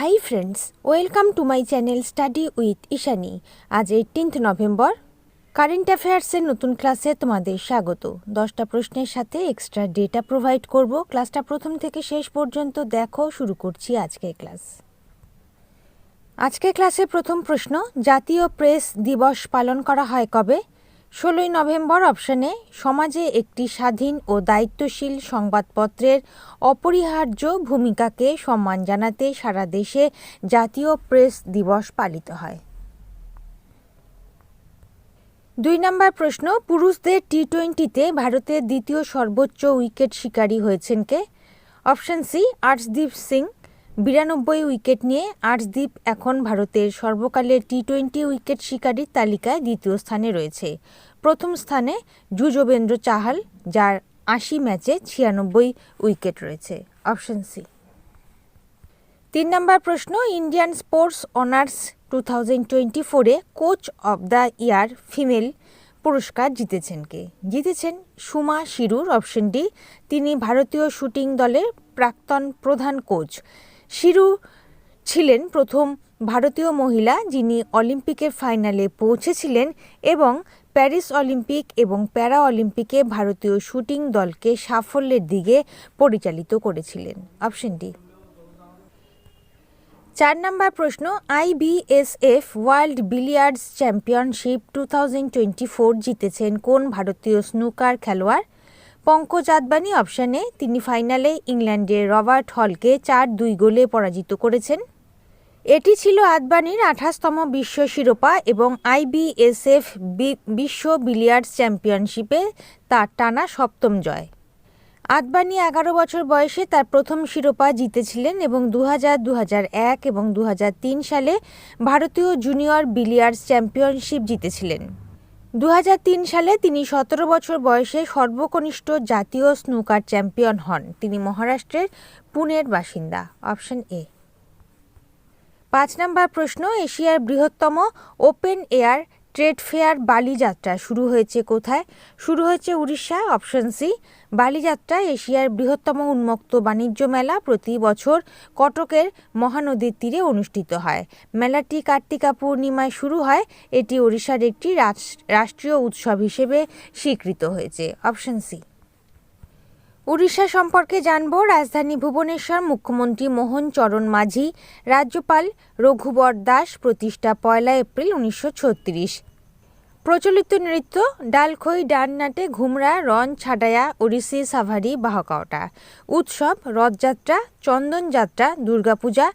Hi friends welcome to my channel study with Ishani আজ eighteenth November current অ্যাফেয়ার্সের নতুন ক্লাসে তোমাদের স্বাগত। দশটা প্রশ্নের সাথে এক্সট্রা ডেটা প্রোভাইড করব। ক্লাসটা প্রথম থেকে শেষ পর্যন্ত দেখো, শুরু করছি আজকের ক্লাস আজকের ক্লাসে প্রথম প্রশ্ন, জাতীয় প্রেস দিবস পালন করা হয় কবে? ষোলোই নভেম্বর অপশনে, সমাজে একটি স্বাধীন ও দায়িত্বশীল সংবাদপত্রের অপরিহার্য ভূমিকাকে সম্মান জানাতে সারা দেশে জাতীয় প্রেস দিবস পালিত হয়। দুই নম্বর প্রশ্ন, পুরুষদের টি টোয়েন্টিতে ভারতের দ্বিতীয় সর্বোচ্চ উইকেট শিকারী হয়েছেন কে? Option C, Arshdeep Singh. বিরানব্বই উইকেট নিয়ে আর্শদীপ এখন ভারতের সর্বকালের টি টোয়েন্টি উইকেট শিকারীর তালিকায় দ্বিতীয় স্থানে রয়েছে। প্রথম স্থানে যুজবেন্দ্র চাহাল, যার আশি ম্যাচে ছিয়ানব্বই উইকেট রয়েছে। Option C. তিন নম্বর প্রশ্ন, Indian sports honours two thousand twenty ফোরে coach of the year female পুরস্কার জিতেছেন কে? জিতেছেন সুমা শিরুর, অপশন ডি। তিনি ভারতীয় শুটিং দলের প্রাক্তন প্রধান কোচ। শিরু ছিলেন প্রথম ভারতীয় মহিলা যিনি অলিম্পিকের ফাইনালে পৌঁছেছিলেন এবং প্যারিস অলিম্পিক এবং প্যারা অলিম্পিকে ভারতীয় শুটিং দলকে সাফল্যের দিকে পরিচালিত করেছিলেন। Option D. চার নম্বর প্রশ্ন IBSF world billiards championship two thousand twenty four জিতেছেন কোন ভারতীয় স্নুকার খেলোয়াড়? পঙ্কজ আদবানি অপশানে তিনি ফাইনালে ইংল্যান্ডের রবার্ট হলকে চার দুই গোলে পরাজিত করেছেন। এটি ছিল আদবানির আঠাশতম বিশ্ব শিরোপা এবং আইবিএসএফ বিশ্ব বিলিয়ার্ডস চ্যাম্পিয়নশিপে তার টানা সপ্তম জয়। আদবানি এগারো বছর বয়সে তার প্রথম শিরোপা জিতেছিলেন এবং দু হাজার দু হাজার এক এবং দু হাজার তিন সালে ভারতীয় জুনিয়র বিলিয়ার্ডস চ্যাম্পিয়নশিপ জিতেছিলেন। দু হাজার তিন সালে তিনি সতেরো বছর বয়সে সর্বকনিষ্ঠ জাতীয় স্নুকার চ্যাম্পিয়ন হন। তিনি মহারাষ্ট্রের পুনের বাসিন্দা। Option A. পাঁচ নম্বর প্রশ্ন, এশিয়ার বৃহত্তম open air trade fair Baliyatra শুরু হয়েছে কোথায়? শুরু হয়েছে উড়িষ্যায় অপশন সি। বালিযাত্রা এশিয়ার বৃহত্তম উন্মুক্ত বাণিজ্য মেলা প্রতি বছর কটকের মহানদীর তীরে অনুষ্ঠিত হয়। মেলাটি কার্তিকা পূর্ণিমায় শুরু হয়। এটি ওড়িশার একটি রাষ্ট্রীয় উৎসব হিসেবে স্বীকৃত হয়েছে। Option C. উড়িষ্যা সম্পর্কে জানব, রাজধানী ভুবনেশ্বর মুখ্যমন্ত্রী মোহন চরণ মাঝি, রাজ্যপাল রঘুবর দাস প্রতিষ্ঠা পয়লা এপ্রিল উনিশশো ছত্রিশ। প্রচলিত নৃত্য, ডালখই, ডাননাটে, ঘুমরা রন ছাডায়া ওড়িশি, সাভারি, বাহকাওটা। উৎসব, রথযাত্রা চন্দনযাত্রা দুর্গাপূজা,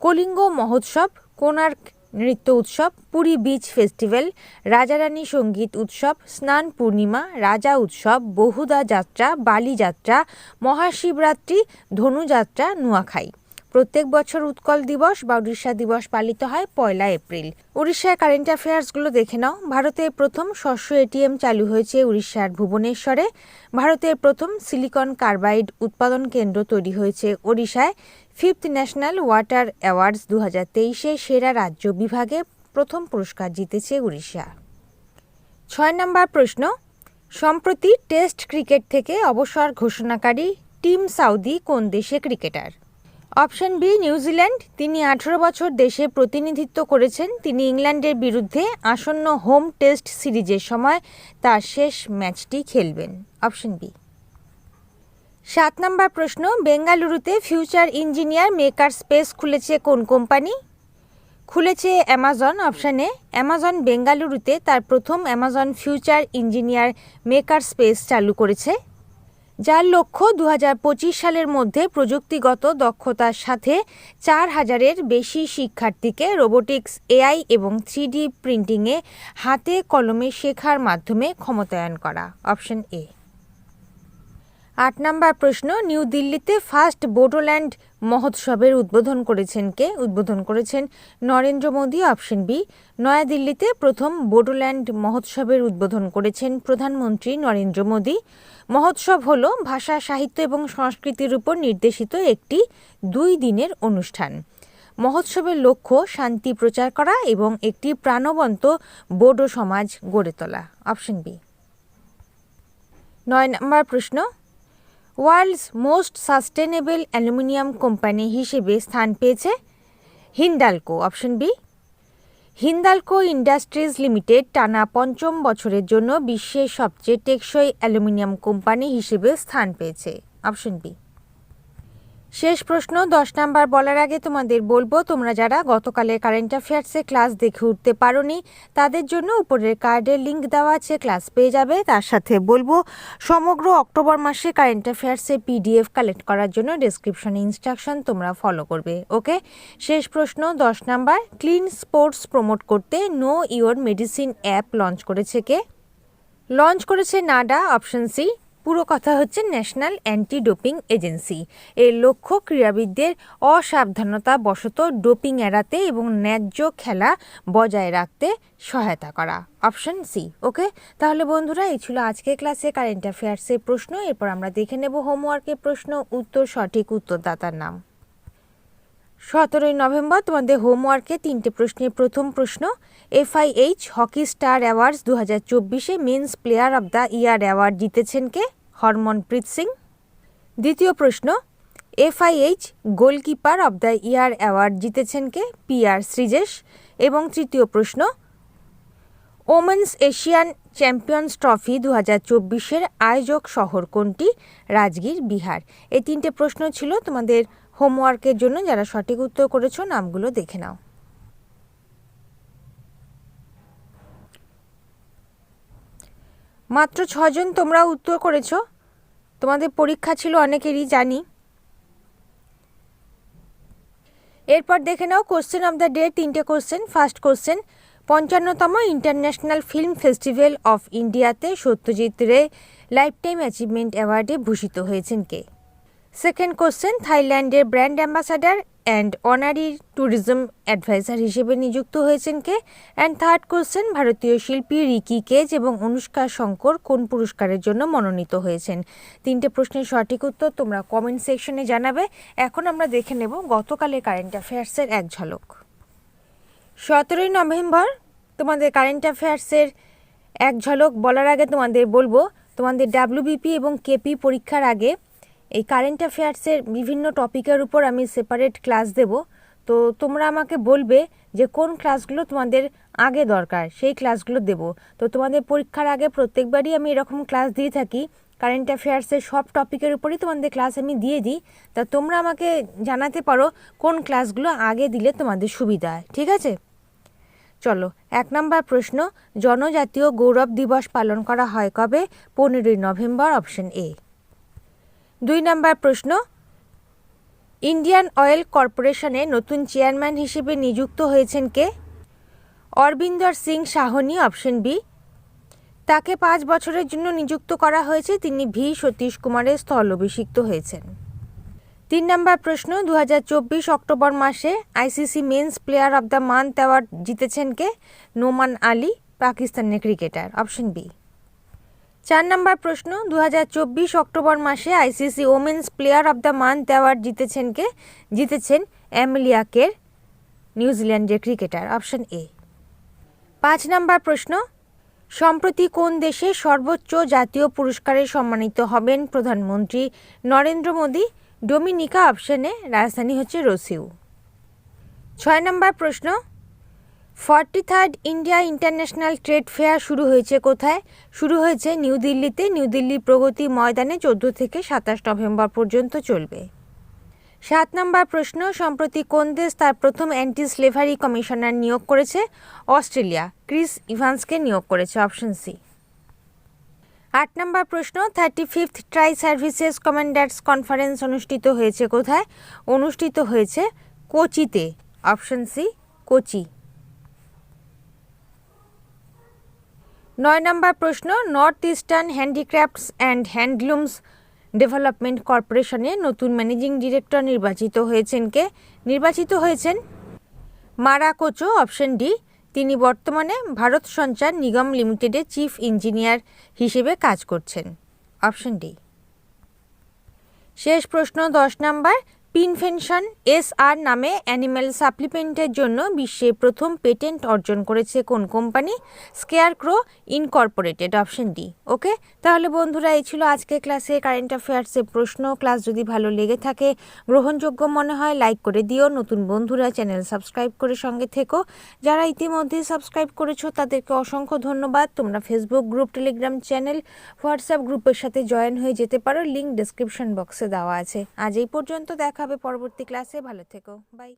কলিঙ্গ মহোৎসব, কোণার্ক নৃত্য উৎসব, পুরী বিচ ফেস্টিভ্যাল, রাজারানী সংগীত উৎসব, স্নান পূর্ণিমা, রাজা উৎসব, বহুদা যাত্রা, বালি যাত্রা, মহাশিবরাত্রি, ধনুযাত্রা, নোয়াখাই। প্রত্যেক বছর উৎকল দিবস বা উড়িষ্যা দিবস পালিত হয় পয়লা এপ্রিল। উড়িষ্যার কারেন্ট অ্যাফেয়ার্সগুলো দেখে নাও। ভারতের প্রথম শস্য এটিএম চালু হয়েছে উড়িষ্যার ভুবনেশ্বরে। ভারতের প্রথম সিলিকন কার্বাইড উৎপাদন কেন্দ্র তৈরি হয়েছে ওড়িশায়। ফিফথ ন্যাশনাল ওয়াটার অ্যাওয়ার্ডস দু হাজার তেইশে সেরা রাজ্য বিভাগে প্রথম পুরস্কার জিতেছে উড়িষ্যা। ছয় নম্বর প্রশ্ন, সম্প্রতি টেস্ট ক্রিকেট থেকে অবসর ঘোষণাকারী টিম সাউদি কোন দেশে ক্রিকেটার? Option B, New Zealand. তিনি আঠারো বছর দেশে প্রতিনিধিত্ব করেছেন। তিনি ইংল্যান্ডের বিরুদ্ধে আসন্ন হোম টেস্ট সিরিজের সময় তার শেষ ম্যাচটি খেলবেন। Option B. সাত নম্বর প্রশ্ন, বেঙ্গালুরুতে ফিউচার ইঞ্জিনিয়ার মেকার স্পেস খুলেছে কোন কোম্পানি? খুলেছে অ্যামাজন অপশানে অ্যামাজন বেঙ্গালুরুতে তার প্রথম Amazon future engineer maker space চালু করেছে। যার লক্ষ্য দু হাজার পঁচিশ সালের মধ্যে প্রযুক্তিগত দক্ষতার সাথে চার হাজারের বেশি শিক্ষার্থীকে রোবোটিক্স, এআই এবং থ্রিডি প্রিন্টিংয়ে হাতে কলমে শেখার মাধ্যমে ক্ষমতায়ন করা। Option A. আট নম্বর প্রশ্ন, নিউ দিল্লিতে ফার্স্ট বোডোল্যান্ড মহোৎসবের উদ্বোধন করেছেন কে? উদ্বোধন করেছেন নরেন্দ্র মোদী, অপশন বি। নয়াদিল্লিতে প্রথম বোডোল্যান্ড মহোৎসবের উদ্বোধন করেছেন প্রধানমন্ত্রী নরেন্দ্র মোদী। মহোৎসব হল ভাষা, সাহিত্য এবং সংস্কৃতির উপর নির্দেশিত একটি দুই দিনের অনুষ্ঠান। মহোৎসবের লক্ষ্য শান্তি প্রচার করা এবং একটি প্রাণবন্ত বোডো সমাজ গড়ে তোলা। Option B. নয় নম্বর প্রশ্ন world's most sustainable aluminium company হিসেবে স্থান পেয়েছে Hindalco, option B. Hindalco industries limited টানা পঞ্চম বছরের জন্য বিশ্বের সবচেয়ে টেকসই অ্যালুমিনিয়াম কোম্পানি হিসেবে স্থান পেয়েছে, অপশন বি। শেষ প্রশ্ন, দশ নাম্বার বলার আগে তোমাদের বলব, তোমরা যারা গতকালের কারেন্ট অ্যাফেয়ার্সে ক্লাস দেখে উঠতে পারোনি, তাদের জন্য উপরের কার্ডের লিঙ্ক দেওয়া আছে ক্লাস পেয়ে যাবে। তার সাথে বলব, সমগ্র অক্টোবর মাসে কারেন্ট অ্যাফেয়ার্সে পিডিএফ কালেক্ট করার জন্য ডেসক্রিপশনে ইনস্ট্রাকশন তোমরা ফলো করবে ওকে শেষ প্রশ্ন, দশ নাম্বার ক্লিন স্পোর্টস প্রমোট করতে know your medicine app launch করেছে কে? লঞ্চ করেছে নাডা অপশন সি পুরো কথা হচ্ছে ন্যাশনাল অ্যান্টি ডোপিং এজেন্সি। এর লক্ষ্য ক্রীড়াবিদদের অসাবধানতা বশত ডোপিং এড়াতে এবং ন্যায্য খেলা বজায় রাখতে সহায়তা করা। Option C, okay? তাহলে বন্ধুরা, এই ছিল আজকের ক্লাসে কারেন্ট অ্যাফেয়ার্সের প্রশ্ন। এরপর আমরা দেখে নেব হোমওয়ার্কের প্রশ্ন, উত্তর সঠিক উত্তরদাতার নাম। সতেরোই নভেম্বর তোমাদের হোমওয়ার্কে তিনটে প্রশ্নের প্রথম প্রশ্ন, এফআইএইচ হকি স্টার অ্যাওয়ার্ডস দু হাজার চব্বিশে men's player of the year award জিতেছেন কে? হরমনপ্রীত সিং। দ্বিতীয় প্রশ্ন, FIH goalkeeper of the year award জিতেছেন কে? P R Sreejesh. এবং তৃতীয় প্রশ্ন, ওমেন্স এশিয়ান চ্যাম্পিয়ন্স ট্রফি দু হাজার চব্বিশের আয়োজক শহর কোনটি? রাজগীর, বিহার। এই তিনটে প্রশ্ন ছিল তোমাদের হোমওয়ার্কের জন্য যারা সঠিক উত্তর করেছ, নামগুলো দেখে নাও। মাত্র ছজন তোমরা উত্তর করেছ। তোমাদের পরীক্ষা ছিল, অনেকেরই জানি। এরপর দেখে নাও কোশ্চেন অফ দ্য ডে তিনটে কোশ্চেন ফার্স্ট কোশ্চেন পঞ্চান্নতম ইন্টারন্যাশনাল ফিল্ম ফেস্টিভ্যাল অফ ইন্ডিয়াতে Satyajit Ray life time achievement অ্যাওয়ার্ডে ভূষিত হয়েছেন কে? সেকেন্ড কোশ্চেন থাইল্যান্ডের brand ambassador and honorary tourism adviser হিসেবে নিযুক্ত হয়েছেন কে? অ্যান্ড থার্ড কোশ্চেন ভারতীয় শিল্পী রিকি কেজ এবং অনুষ্কা শঙ্কর কোন পুরস্কারের জন্য মনোনীত হয়েছেন? তিনটে প্রশ্নের সঠিক উত্তর তোমরা কমেন্ট সেকশনে জানাবে। এখন আমরা দেখে নেব গতকালের কারেন্ট অ্যাফেয়ার্সের এক ঝলক। সতেরোই নভেম্বর, তোমাদের কারেন্ট অ্যাফেয়ার্সের এক ঝলক বলার আগে তোমাদের বলব, তোমাদের ডাব্লিউবিপি এবং কেপি পরীক্ষার আগে এই কারেন্ট অ্যাফেয়ার্সের বিভিন্ন টপিকের উপর আমি সেপারেট ক্লাস দেব। তো তোমরা আমাকে বলবে যে কোন ক্লাসগুলো তোমাদের আগে দরকার, সেই ক্লাসগুলো দেব। তো তোমাদের পরীক্ষার আগে প্রত্যেকবারই আমি এরকম ক্লাস দিয়ে থাকি। কারেন্ট অ্যাফেয়ার্সের সব টপিকের উপরই তোমাদের ক্লাস আমি দিয়ে দিই। তা তোমরা আমাকে জানাতে পারো কোন ক্লাসগুলো আগে দিলে তোমাদের সুবিধা হয়, ঠিক আছে? চলো, এক নম্বর প্রশ্ন, জনজাতীয় গৌরব দিবস পালন করা হয় কবে? পনেরোই নভেম্বর অপশন এ দুই নম্বর প্রশ্ন। ইন্ডিয়ান অয়েল কর্পোরেশনে নতুন চেয়ারম্যান হিসেবে নিযুক্ত হয়েছেন কে? Arvinder Singh Sahni, option B. তাকে পাঁচ বছরের জন্য নিযুক্ত করা হয়েছে, তিনি ভি. সতীশ কুমারের স্থল অভিষিক্ত হয়েছেন। তিন নম্বর প্রশ্ন দু হাজার চব্বিশ অক্টোবর মাসে ICC men's player of the month award জিতেছেন কে? নোমান আলী, পাকিস্তানের ক্রিকেটার, অপশন বি। চার নম্বর প্রশ্ন দু হাজার চব্বিশ অক্টোবর মাসে ICC women's player of the month award জিতেছেন কে? জিতেছেন অ্যামেলিয়া কের, নিউজিল্যান্ডের ক্রিকেটার, অপশন এ। পাঁচ নম্বর প্রশ্ন, সম্প্রতি কোন দেশে সর্বোচ্চ জাতীয় পুরস্কারে সম্মানিত হবেন প্রধানমন্ত্রী নরেন্দ্র মোদী? ডোমিনিকা, অপশনে রাজধানী হচ্ছে রসিউ। ছয় নম্বর প্রশ্ন forty third India international trade fair শুরু হয়েছে কোথায়? শুরু হয়েছে নিউ দিল্লিতে। নিউ দিল্লি প্রগতি ময়দানে চোদ্দ থেকে সাতাশ নভেম্বর পর্যন্ত চলবে। সাত নম্বর প্রশ্ন, সম্প্রতি কোন দেশ তার প্রথম অ্যান্টি স্লেভারি কমিশনার নিয়োগ করেছে? অস্ট্রেলিয়া। ক্রিস ইভান্সকে নিয়োগ করেছে অপশন সি। আট নম্বর প্রশ্ন, thirty fifth tri services commanders conference অনুষ্ঠিত হয়েছে কোথায়? অনুষ্ঠিত হয়েছে কোচিতে। Option C, Kochi. নয় নম্বর প্রশ্ন north eastern handicrafts and handlooms development কর্পোরেশনে নতুন ম্যানেজিং ডিরেক্টর নির্বাচিত হয়েছেন কে? নির্বাচিত হয়েছেন মারা কোচো অপশন ডি তিনি বর্তমানে ভারত সঞ্চার নিগম লিমিটেডের চিফ ইঞ্জিনিয়ার হিসেবে কাজ করছেন অপশন ডি শেষ প্রশ্ন, দশ নাম্বার পিনফেনশন এস আর নামে অ্যানিম্যাল সাপ্লিমেন্টের জন্য বিশ্বে প্রথম পেটেন্ট অর্জন করেছে কোন company? Scarecrow incorporated, option D. Okay? তাহলে বন্ধুরা, এই ছিল আজকে ক্লাসে কারেন্ট অ্যাফেয়ার্সের প্রশ্ন। ক্লাস যদি ভালো লেগে থাকে, গ্রহণযোগ্য মনে হয়, লাইক করে দিও। নতুন বন্ধুরা, চ্যানেল সাবস্ক্রাইব করে সঙ্গে থেকো। যারা ইতিমধ্যে সাবস্ক্রাইব করেছ, তাদেরকে অসংখ্য ধন্যবাদ। তোমরা Facebook group Telegram channel WhatsApp গ্রুপের সাথে জয়েন হয়ে যেতে পারো। লিঙ্ক ডেসক্রিপশন বক্সে দেওয়া আছে। আজ এই পর্যন্ত দেখা হবে পরবর্তী ক্লাসে ভালো থেকো। বাই